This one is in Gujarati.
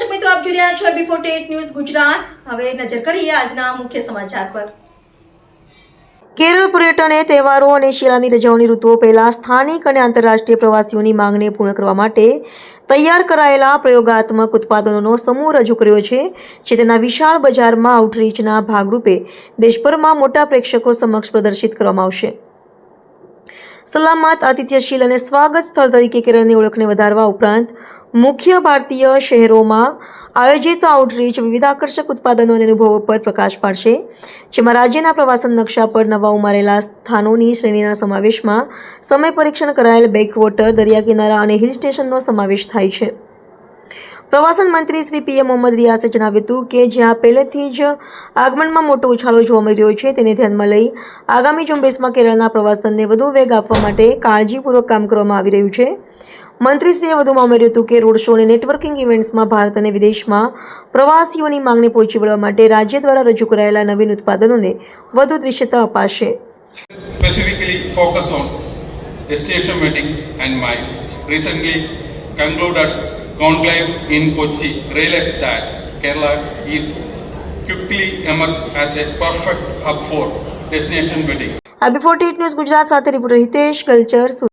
Forty news Gujarat. હવે નજર કરીએ આજના મુખ્ય સમાચાર પર. કેરળ પર્યટને તહેવારો અને શિયાળાની રજાઓની ઋતુઓ પહેલાં સ્થાનિક અને આંતરરાષ્ટ્રીય પ્રવાસીઓની માંગને પૂર્ણ કરવા માટે તૈયાર કરાયેલા પ્રયોગાત્મક ઉત્પાદનોનો સમૂહ રજૂ કર્યો છે, જે તેના વિશાળ બજારમાં આઉટરીચના ભાગરૂપે દેશભરમાં મોટા પ્રેક્ષકો સમક્ષ પ્રદર્શિત કરવામાં આવશે. સલામત, આતિથ્યશીલ અને સ્વાગત સ્થળ તરીકે કેરળની ઓળખને વધારવા ઉપરાંત મુખ્ય ભારતીય શહેરોમાં આયોજિત આઉટરીચ વિવિધ આકર્ષક ઉત્પાદનો અને અનુભવો પર પ્રકાશ પાડશે, જેમાં રાજ્યના પ્રવાસન નકશા પર નવા ઉમારેલા સ્થાનોની શ્રેણીના સમાવેશમાં સમય પરીક્ષણ કરાયેલ બેકવોટર દરિયા કિનારા અને હિલ સ્ટેશનનો સમાવેશ થાય છે. પ્રવાસન મંત્રી શ્રી પીએમ મોહમ્મદ રિયાસે જણાવ્યું હતું કે જ્યાં પહેલેથી જ આગમનમાં મોટો ઉછાળો જોવા મળી રહ્યો છે, તેને ધ્યાનમાં લઈ આગામી ઝુંબેશમાં કેરળના પ્રવાસનને વધુ વેગ આપવા માટે કાળજીપૂર્વક કામ કરવામાં આવી રહ્યું છે. મંત્રીશ્રીએ વધુમાં ઉમેર્યું હતું કે રોડ શો અને નેટવર્કિંગ ઇવેન્ટ્સમાં ભારત અને વિદેશમાં પ્રવાસીઓની માંગને પહોંચી વળવા માટે રાજ્ય દ્વારા રજૂ કરાયેલા નવીન ઉત્પાદનોને વધુ દૃશ્યતા અપાશે specifically focus on destination wedding and MICE. Recently concluded conclave in Kochi realized that Kerala is quickly emerged as a perfect hub for destination wedding. આબી ફોર્ટી ન્યૂઝ ગુજરાત સાથે રિપોર્ટર હિતેશ કલ્ચર